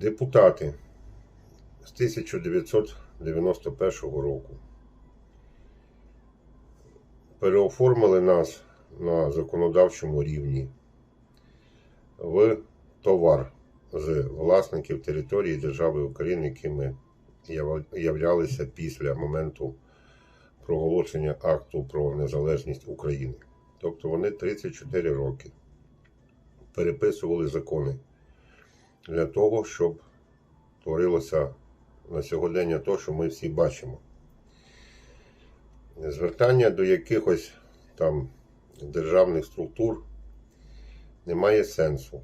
Депутати з 1991 року переоформили нас на законодавчому рівні в товар з власників території держави України, якими являлися після моменту проголошення акту про незалежність України. Тобто вони 34 роки переписували закони для того, щоб творилося на сьогодення то, що ми всі бачимо. Звертання до якихось там державних структур не має сенсу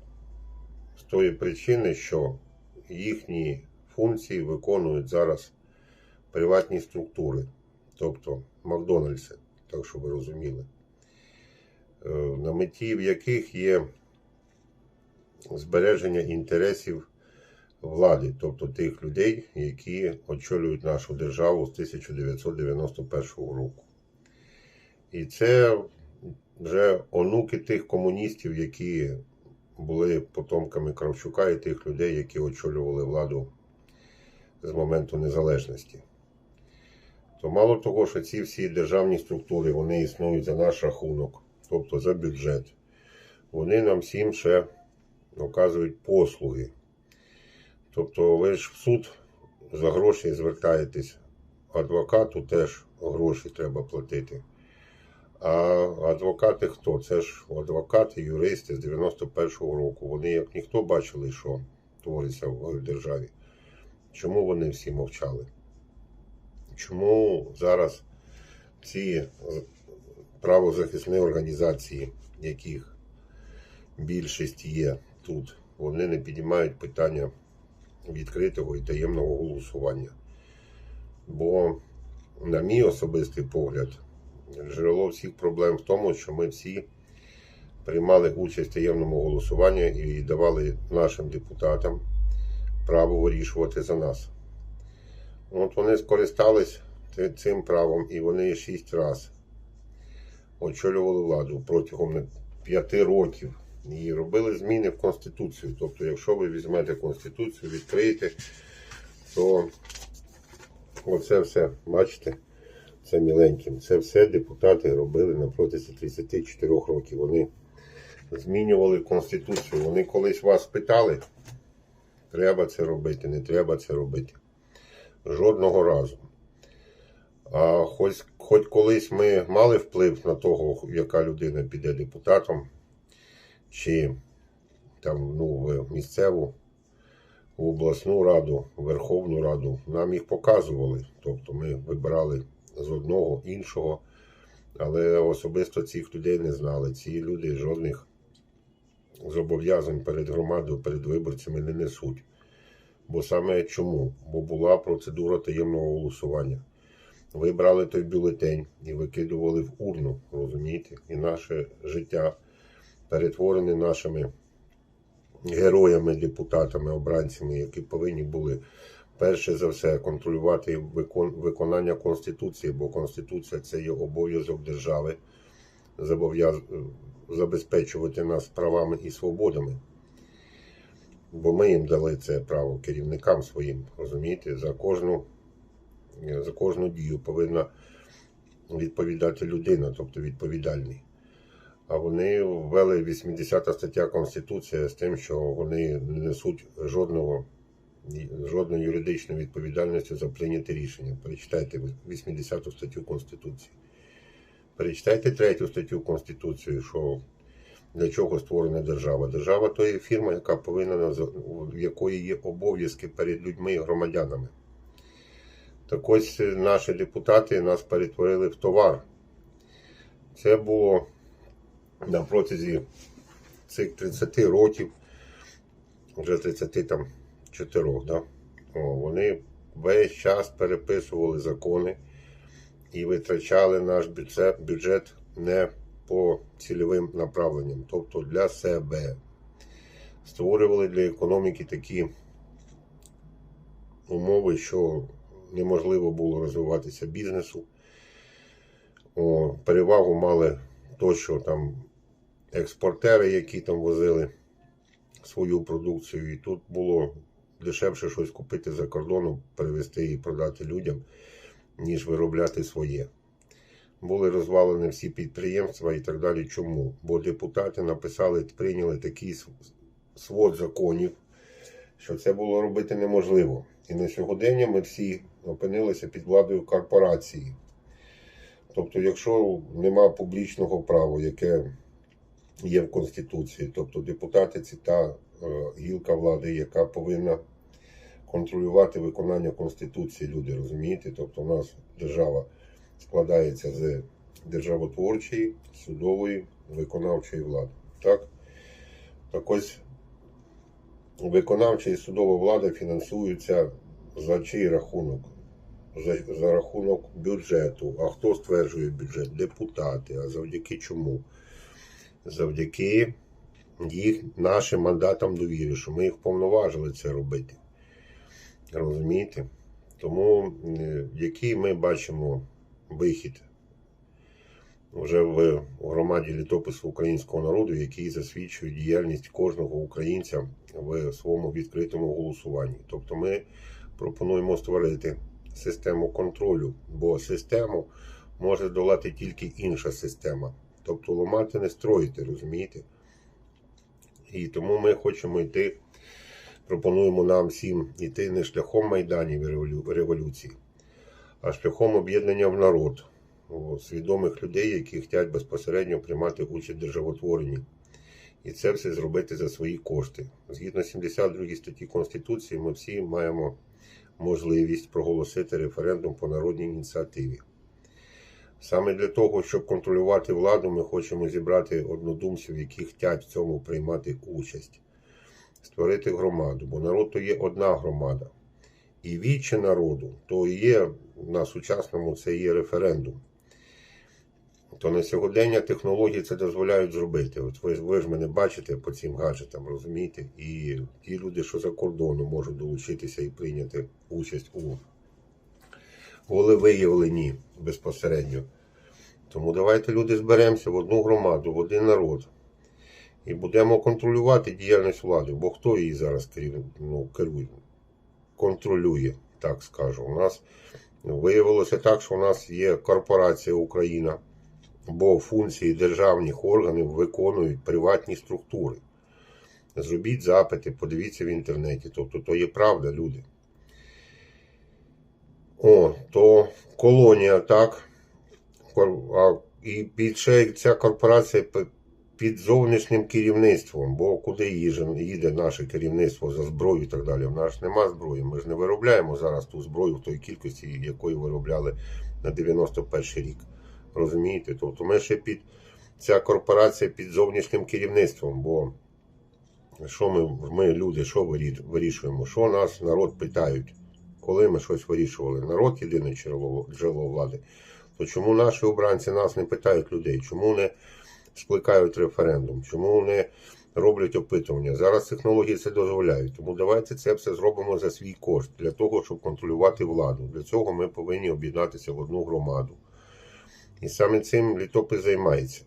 з тої причини, що їхні функції виконують зараз приватні структури, тобто Макдональдси, так що ви розуміли, Е, на меті в яких є збереження інтересів влади, тобто тих людей, які очолюють нашу державу з 1991 року. І це вже онуки тих комуністів, які були потомками Кравчука і тих людей, які очолювали владу з моменту незалежності. То мало того, що ці всі державні структури вони існують за наш рахунок, тобто за бюджет, вони нам всім ще оказують послуги. Тобто ви ж в суд за гроші звертаєтесь, адвокату теж гроші треба платити. А адвокати хто? Це ж адвокати, юристи з 91-го року. Вони як ніхто бачили, що твориться в державі. Чому вони всі мовчали? Чому зараз ці правозахисні організації, яких більшість є тут, вони не піднімають питання відкритого і таємного голосування? Бо, на мій особистий погляд, джерело всіх проблем в тому, що ми всі приймали участь в таємному голосуванні і давали нашим депутатам право вирішувати за нас. От вони скористались цим правом і вони шість разів очолювали владу протягом п'яти років і робили зміни в Конституцію. Тобто, якщо ви візьмете Конституцію, відкриєте, то оце все, бачите, це міленьким. Це все депутати робили на протязі 34 років. Вони змінювали Конституцію. Вони колись вас питали, треба це робити, не треба це робити. Жодного разу. А хоч, хоч колись ми мали вплив на того, яка людина піде депутатом, чи там, ну, в місцеву, в обласну раду, в Верховну Раду, нам їх показували. Тобто ми вибирали з одного іншого, але особисто цих людей не знали. Ці люди жодних зобов'язань перед громадою, перед виборцями не несуть. Бо саме чому? Бо була процедура таємного голосування. Ви брали той бюлетень і викидували в урну, розумієте? І наше життя перетворене нашими героями, депутатами, обранцями, які повинні були перше за все контролювати викон- виконання Конституції, бо Конституція це є обов'язок держави забезпечувати нас правами і свободами. Бо ми їм дали це право керівникам своїм, розумієте, за кожну за кожну дію повинна відповідати людина, тобто відповідальний. А вони ввели 80 стаття Конституції з тим, що вони не несуть жодного, жодної юридичної відповідальності за прийняте рішення. Перечитайте 80 статтю Конституції. Перечитайте третю статтю Конституції, що для чого створена держава. Держава то є фірма, яка повинна в якої є обов'язки перед людьми і громадянами. Так ось наші депутати нас перетворили в товар. Це було на протязі цих 30 років, вже 30 там 4, да? О, вони весь час переписували закони і витрачали наш бюджет, бюджет не по цільовим направленням, тобто для себе. Створювали для економіки такі умови, що неможливо було розвиватися бізнесу. О, перевагу мали то, що там експортери, які там возили свою продукцію, і тут було дешевше щось купити за кордоном, перевезти і продати людям, ніж виробляти своє. Були розвалені всі підприємства і так далі. Чому? Бо депутати написали, прийняли такий свод законів, що це було робити неможливо. І на сьогодення ми всі опинилися під владою корпорації. Тобто, якщо нема публічного права, яке є в Конституції, тобто депутати це та е, гілка влади, яка повинна контролювати виконання Конституції, люди розумієте? Тобто, у нас держава складається з державотворчої, судової, виконавчої влади. Так? Так ось виконавча і судова влада фінансуються за чий рахунок? За, за рахунок бюджету. А хто стверджує бюджет? Депутати. А завдяки чому? Завдяки їх нашим мандатам довіри, що ми їх повноважили це робити. Розумієте? Тому е, який ми бачимо вихід вже в громаді літопису українського народу, який засвідчує діяльність кожного українця в своєму відкритому голосуванні. Тобто ми пропонуємо створити систему контролю, бо систему може долати тільки інша система. Тобто ламати не строїти, розумієте? І тому ми хочемо йти, пропонуємо нам всім йти не шляхом майданів і революції, а шляхом об'єднання в народ, свідомих людей, які хочуть безпосередньо приймати участь в державотворенні. І це все зробити за свої кошти. Згідно 72 статті Конституції, ми всі маємо можливість проголосити референдум по народній ініціативі. Саме для того, щоб контролювати владу, ми хочемо зібрати однодумців, які хочуть в цьому приймати участь, створити громаду, бо народ то є одна громада. І віче народу то є на сучасному це є референдум. То на сьогодення технології це дозволяють зробити. От ви, ви ж мене бачите по цим гаджетам, розумієте? І ті люди, що за кордоном можуть долучитися і прийняти участь у волевиявленні безпосередньо. Тому давайте люди зберемося в одну громаду, в один народ. І будемо контролювати діяльність влади, бо хто її зараз ну, керує, контролює, так скажу. У нас виявилося так, що у нас є корпорація Україна, бо функції державних органів виконують приватні структури. Зробіть запити, подивіться в інтернеті. Тобто, то є правда, люди. О, то колонія, так. І під ще ця корпорація під зовнішнім керівництвом, бо куди їде наше керівництво за зброю і так далі. В нас нема зброї. Ми ж не виробляємо зараз ту зброю в той кількості, якої виробляли на 91 рік. Розумієте? Тобто ми ще під ця корпорація під зовнішнім керівництвом, бо що ми, ми люди, що вирішуємо? Що нас народ питають, коли ми щось вирішували? Народ єдине джерело, джерело влади. То чому наші обранці нас не питають людей? Чому не скликають референдум? Чому не роблять опитування? Зараз технології це дозволяють. Тому давайте це все зробимо за свій кошт для того, щоб контролювати владу. Для цього ми повинні об'єднатися в одну громаду. І саме цим літопис займається.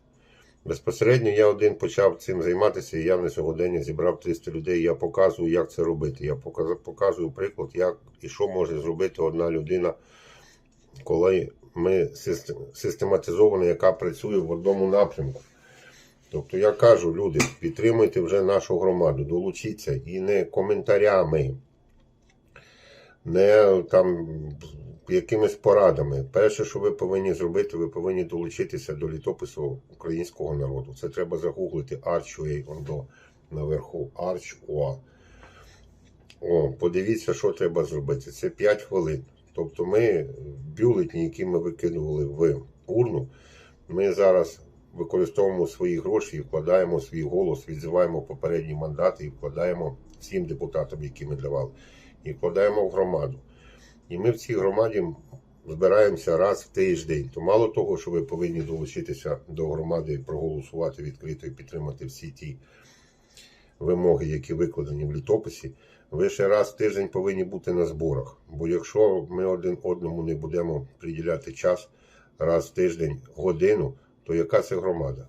Безпосередньо я один почав цим займатися, і я на сьогодення зібрав 300 людей. Я показую, як це робити. Я показую приклад, як і що може зробити одна людина, коли ми систем- систематизована, яка працює в одному напрямку. Тобто я кажу, люди, підтримуйте вже нашу громаду, долучіться і не коментарями, не там якимись порадами. Перше, що ви повинні зробити, ви повинні долучитися до літопису українського народу. Це треба загуглити Arch.ua, он до наверху Arch.ua. О, подивіться, що треба зробити. Це 5 хвилин. Тобто ми бюлетні, які ми викидували в урну, ми зараз використовуємо свої гроші і вкладаємо свій голос, відзиваємо попередні мандати і вкладаємо всім депутатам, які ми давали, і вкладаємо в громаду. І ми в цій громаді збираємося раз в тиждень. То мало того, що ви повинні долучитися до громади проголосувати відкрито і підтримати всі ті вимоги, які викладені в літописі, ви ще раз в тиждень повинні бути на зборах. Бо якщо ми один одному не будемо приділяти час раз в тиждень годину, то яка це громада?